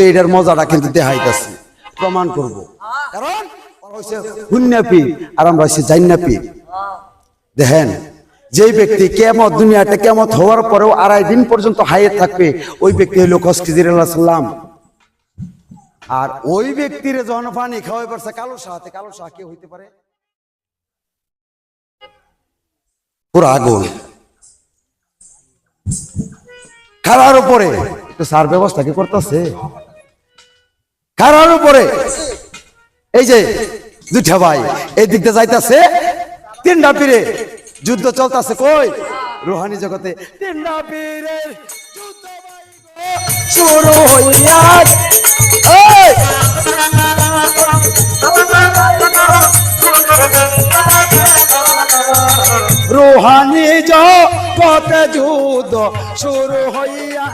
কিন্তু এটার মজাটা কিন্তু দেখাইতেছি। প্রমাণ করব। কারণ আর আমরা দেখেন ব্যক্তি দুনিয়াতে হওয়ার পরেও আড়াই দিন পর্যন্ত থাকবে, ওই ব্যক্তি সাল্লাম। আর ওই ব্যক্তির যখন পানি খাওয়াই পারছে কালো সাহাতে কালো সাহা কে হইতে পারে? পুরো উপরে। একটু সার ব্যবস্থা কি করতেছে? খারার উপরে। এই যে দুইটা ভাই, এই দিক যাইতাছে, তিনটা পীরে যুদ্ধ চলতেছে কই? রোহানি জগতে। তিনটা পীরের যুদ্ধ শুরু হইয়া রোহানি যুদ্ধ শুরু হইয়া